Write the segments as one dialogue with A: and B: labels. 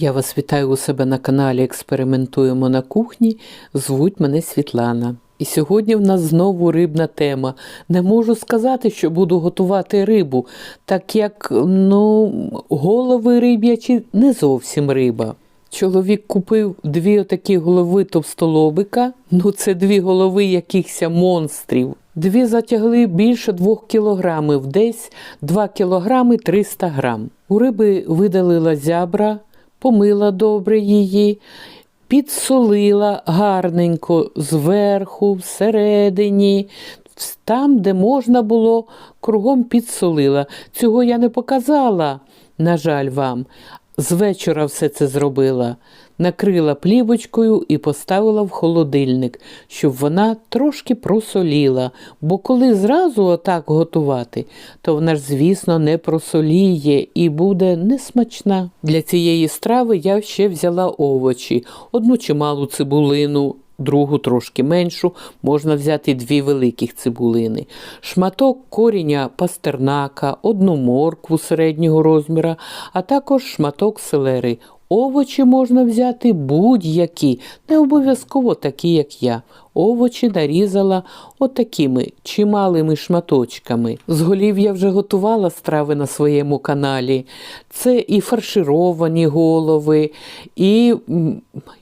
A: Я вас вітаю у себе на каналі Експериментуємо на кухні. Звуть мене Світлана. І сьогодні в нас знову рибна тема. Не можу сказати, що буду готувати рибу, так як ну, голови риб'ячі не зовсім риба. Чоловік купив дві отакі голови товстолобика. Ну, це дві голови якихось монстрів. Дві затягли більше двох кілограмів, десь 2 кілограми 300 грам. У риби видалила зябра, помила добре її, підсолила гарненько зверху, всередині, там, де можна було, кругом підсолила. Цього я не показала, на жаль, вам. З вечора все це зробила. Накрила плівочкою і поставила в холодильник, щоб вона трошки просоліла. Бо коли зразу отак готувати, то вона ж, звісно, не просоліє і буде несмачна. Для цієї страви я ще взяла овочі, одну чималу цибулину. Другу трошки меншу, можна взяти дві великих цибулини, шматок коріння пастернака, одну моркву середнього розміра, а також шматок селери. Овочі можна взяти будь-які, не обов'язково такі, як я. Овочі нарізала отакими чималими шматочками. З голів я вже готувала страви на своєму каналі. Це і фаршировані голови, і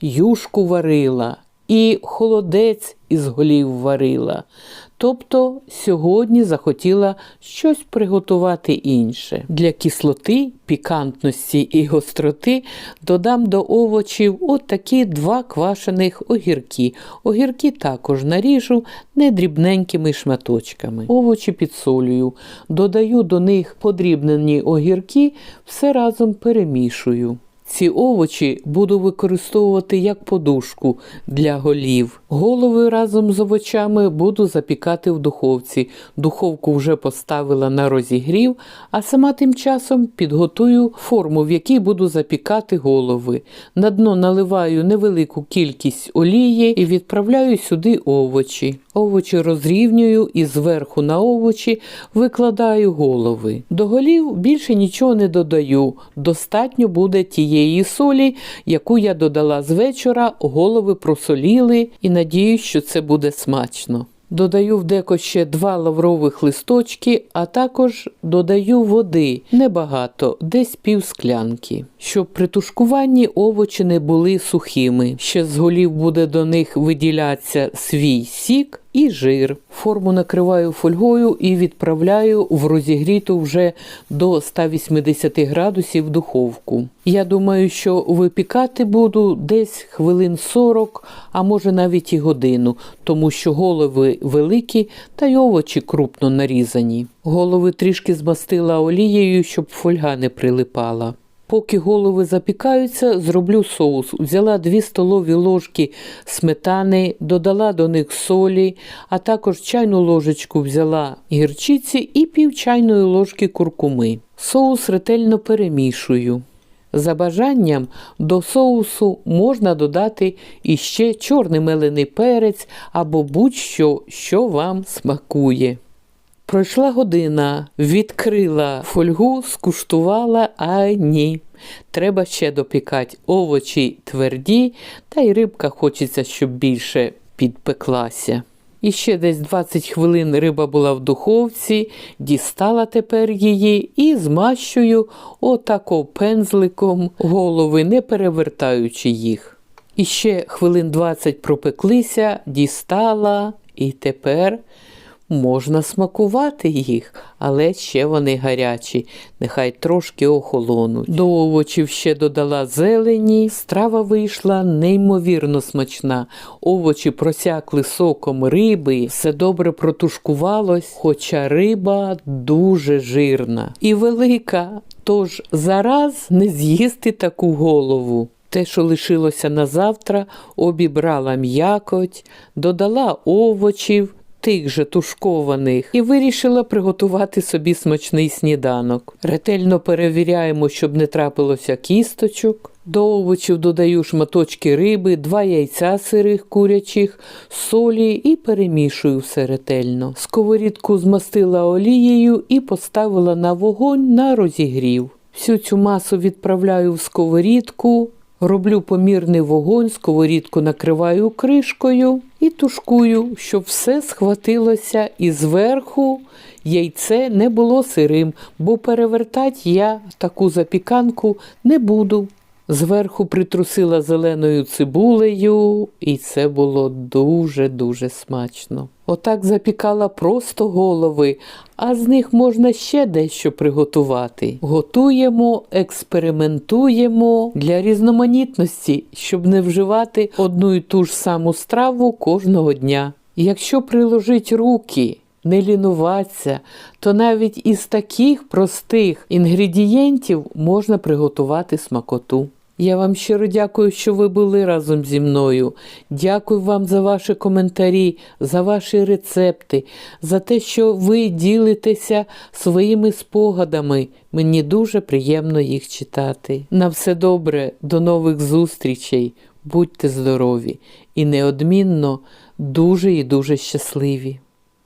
A: юшку варила, і холодець із голів варила. Тобто сьогодні захотіла щось приготувати інше. Для кислоти, пікантності і гостроти додам до овочів от два квашених огірки. Огірки також наріжу недрібненькими шматочками. Овочі підсолюю, додаю до них подрібнені огірки, все разом перемішую. Ці овочі буду використовувати як подушку для голів. Голови разом з овочами буду запікати в духовці. Духовку вже поставила на розігрів, а сама тим часом підготую форму, в якій буду запікати голови. На дно наливаю невелику кількість олії і відправляю сюди овочі. Овочі розрівнюю і зверху на овочі викладаю голови. До голів більше нічого не додаю. Достатньо буде тієї солі, яку я додала з вечора, голови просоліли і надіюсь, що це буде смачно. Додаю в деко ще два лаврових листочки, а також додаю води небагато, десь пів склянки, щоб при тушкуванні овочі не були сухими. Ще з голів буде до них виділятися свій сік і жир. Форму накриваю фольгою і відправляю в розігріту вже до 180 градусів духовку. Я думаю, що випікати буду десь хвилин 40, а може навіть і годину, тому що голови великі та й овочі крупно нарізані. Голови трішки змастила олією, щоб фольга не прилипала. Поки голови запікаються, зроблю соус. Взяла 2 столові ложки сметани, додала до них солі, а також чайну ложечку взяла гірчиці і пів чайної ложки куркуми. Соус ретельно перемішую. За бажанням до соусу можна додати іще чорний мелений перець або будь-що, що вам смакує. Пройшла година, відкрила фольгу, скуштувала, а ні. Треба ще допікати овочі тверді, та й рибка хочеться, щоб більше підпеклася. І ще десь 20 хвилин риба була в духовці, дістала тепер її і змащую отако пензликом голови, не перевертаючи їх. І ще хвилин 20 пропеклися, дістала, і тепер можна смакувати їх, але ще вони гарячі, нехай трошки охолонуть. До овочів ще додала зелені, страва вийшла неймовірно смачна. Овочі просякли соком риби, все добре протушкувалось, хоча риба дуже жирна і велика. Тож зараз не з'їсти таку голову. Те, що лишилося на завтра, обібрала м'якоть, додала овочів, тих же тушкованих, і вирішила приготувати собі смачний сніданок. Ретельно перевіряємо, щоб не трапилося кісточок. До овочів додаю шматочки риби, два яйця сирих курячих, солі і перемішую все ретельно. Сковорідку змастила олією і поставила на вогонь на розігрів. Всю цю масу відправляю в сковорідку, роблю помірний вогонь, сковорідку накриваю кришкою і тушкую, щоб все схватилося і зверху яйце не було сирим, бо перевертати я таку запіканку не буду. Зверху притрусила зеленою цибулею, і це було дуже-дуже смачно. Отак запікала просто голови, а з них можна ще дещо приготувати. Готуємо, експериментуємо для різноманітності, щоб не вживати одну і ту ж саму страву кожного дня. Якщо приложить руки, не лінуватися, то навіть із таких простих інгредієнтів можна приготувати смакоту. Я вам щиро дякую, що ви були разом зі мною. Дякую вам за ваші коментарі, за ваші рецепти, за те, що ви ділитеся своїми спогадами. Мені дуже приємно їх читати. На все добре, до нових зустрічей. Будьте здорові і неодмінно дуже і дуже щасливі.